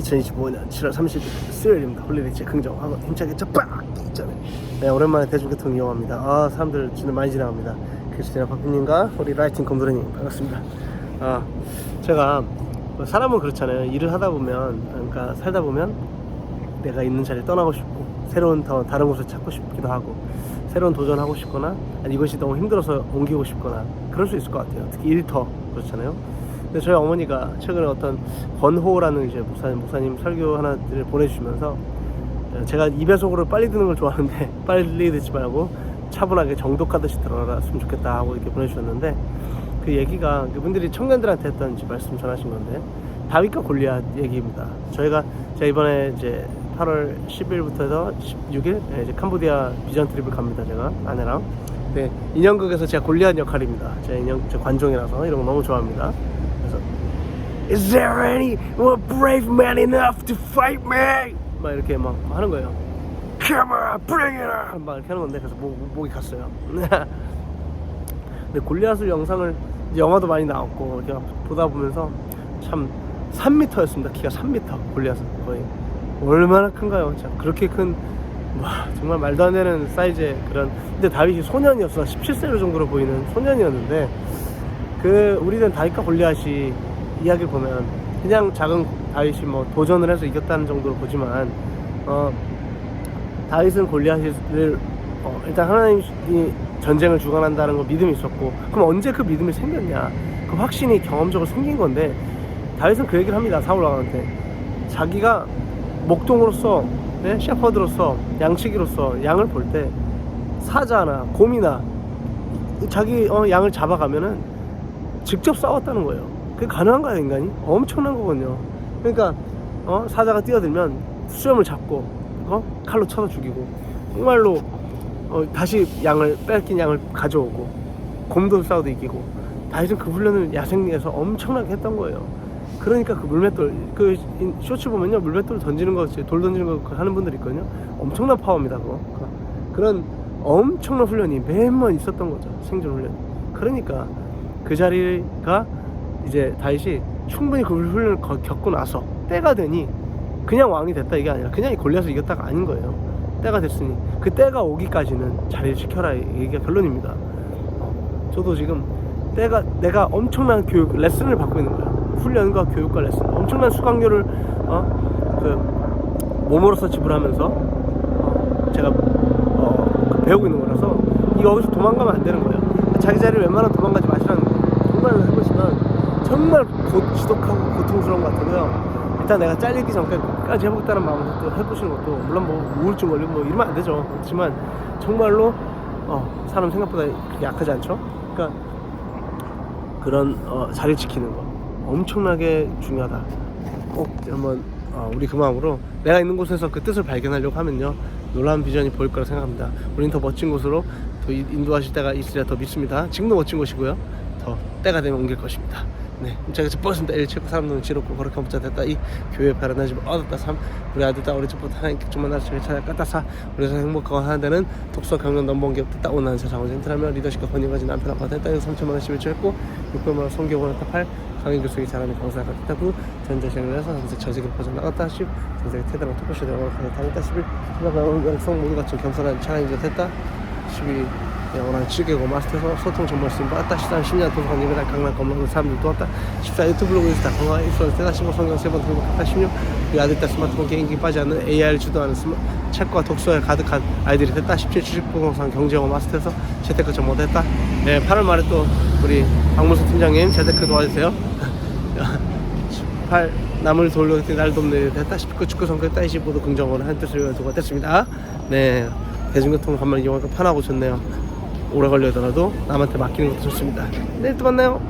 2025년 7월 30일 수요일입니다. 홀리데이 제 긍정 하고 힘차게 쫙빡 있잖아요. 네, 오랜만에 대중교통 이용합니다. 아, 사람들 진짜 많이 지나갑니다. 크리스티나 파피님과 우리 라이팅 곰돌이님 반갑습니다. 아, 제가 뭐 사람은 그렇잖아요. 일을 하다 보면, 그러니까 살다 보면 내가 있는 자리를 떠나고 싶고 새로운 더 다른 곳을 찾고 싶기도 하고 새로운 도전하고 싶거나 아니 이것이 너무 힘들어서 옮기고 싶거나 그럴 수 있을 것 같아요. 특히 일터 그렇잖아요. 근데 저희 어머니가 최근에 어떤 권호라는 이제 목사, 목사님 설교 하나를 보내주시면서 제가 2배속으로 빨리 듣는 걸 좋아하는데 빨리 듣지 말고 차분하게 정독하듯이 들어ras으면 좋겠다 하고 이렇게 보내주셨는데 그 얘기가 그분들이 청년들한테 했던 말씀 전하신 건데 다윗과 골리앗 얘기입니다. 저희가 제가 이번에 이제 8월 10일부터 해서 16일 네, 이제 캄보디아 비전 트립을 갑니다. 제가 아내랑. 네, 인형극에서 제가 골리앗 역할입니다. 제가 인형 제 관종이라서 이런 거 너무 좋아합니다. Is there any brave man enough to fight me? 막 이렇게 막 하는 거예요. Come on, bring it on! 막 이렇게 하는 건데 그래서 목, 목이 갔어요. 근데 골리앗을 영상을 영화도 많이 나왔고 이렇게 막 보다 보면서 참 3m였습니다. 키가 3m 골리앗은 거의 얼마나 큰가요? 자 그렇게 큰 와, 정말 말도 안 되는 사이즈의 그런 근데 다윗이 소년이었어 17세 정도로 보이는 소년이었는데 그 우리는 다윗과 골리앗이 이야기를 보면 그냥 작은 다윗이 뭐 도전을 해서 이겼다는 정도로 보지만 어 다윗은 골리앗을 어, 일단 하나님이 전쟁을 주관한다는 거 믿음이 있었고 그럼 언제 그 믿음이 생겼냐 그 확신이 경험적으로 생긴 건데 다윗은 그 얘기를 합니다 사울 왕한테 자기가 목동으로서 네? 셰퍼드로서 양치기로서 양을 볼 때 사자나 곰이나 자기 어, 양을 잡아가면은 직접 싸웠다는 거예요. 그게 가능한가요, 인간이? 엄청난 거거든요. 그러니까 어, 사자가 뛰어들면 수염을 잡고 어? 칼로 쳐서 죽이고 정말로 어, 다시 양을 뺏긴 양을 가져오고 곰도 싸워도 이기고 다윗은 그 훈련을 야생에서 엄청나게 했던 거예요. 그러니까 그 물맷돌 그 인- 쇼츠 보면요 물맷돌 던지는 거 돌 던지는 거 하는 분들 있거든요. 엄청난 파워입니다. 그거 그- 그런 엄청난 훈련이 매번 있었던 거죠 생존 훈련. 그러니까 그 자리가 이제 다윗이 충분히 그 훈련을 거- 겪고 나서 때가 되니 그냥 왕이 됐다 이게 아니라 그냥 이 골리앗을 이겼다가 아닌 거예요. 때가 됐으니 그 때가 오기까지는 자리를 지켜라 이게 결론입니다. 어, 저도 지금 때가 내가 엄청난 교육 레슨을 받고 있는 거야. 훈련과 교육과 레슨. 엄청난 수강료를 어 그 몸으로서 지불하면서 어, 제가 어, 그 배우고 있는 거라서 이 여기서 도망가면 안 되는 거예요. 자기 자리를 웬만하면 도망가지 마시라는 거예요. 정말 해보시면 정말 고, 지독하고 고통스러운 것 같고요. 일단 내가 잘리기 전까지 해보겠다는 마음으로 또 해보시는 것도 물론 뭐 우울증 걸리고 뭐 이러면 안 되죠. 그렇지만 정말로 어, 사람 생각보다 약하지 않죠. 그러니까 그런 어, 자리 지키는 거 엄청나게 중요하다. 꼭 한번 어, 우리 그 마음으로 내가 있는 곳에서 그 뜻을 발견하려고 하면요 놀라운 비전이 보일 거라 생각합니다. 우리는 더 멋진 곳으로 더 이- 인도하실 때가 있으리라 더 믿습니다. 지금도 멋진 곳이고요. 더 때가 되면 옮길 것입니다. 네, 제가 버스입니다. 일 치고 사람들은 지롭고 거룩한 부자 됐다. 이 교회 바라나 집 얻었다. 삼 우리 아들 딸 우리 집부터 하나님께 좀만 나를 저희 찾아 깠다. 사 우리가 행복하고 하나 되는 독서 경력 넘버원 기업 됐다. 오늘 세상을 센트라며 리더십과 권위 가진 남편 아빠 됐다. 이거 3천만 원씩 외쳤고 600만 원 했다. 8 강의 교수기 잘하는 강사가 됐다. 9 전자생을 해서 전세 저직을 퍼져나갔다. 10 전세 테드랑 토크쇼 대화를 가서 당했다. 11 생각하는 명성 모두 갖춘 겸손한 차량이자 됐다. 12 영원한 즐기고 마스터에서 소통 쓰임 받았다 13 10년 도서관 예배당 강남 검락으로 사람들 또 왔다 14 유튜브 블로그 인스타 건강 입소를 때다 15 성경 세번 갔다 16 우리 아들 딸 스마트폰 게임기 빠지 않는 AI를 주도하는 스마, 책과 독서에 가득한 아이들이 됐다 17 주식 부동산 경제영어 마스터에서 재테크 좀 못했다. 네 8월 말에 또 우리 박문수 팀장님 재테크 도와주세요. 8 남을 돌려 날 돕는 됐다 19 축구 따 25도 긍정으로 한 뜻을 두고 됐습니다. 네 대중교통 간만 이용하니까 편하고 좋네요 오래 걸리더라도 남한테 맡기는 것도 좋습니다. 내일 또 만나요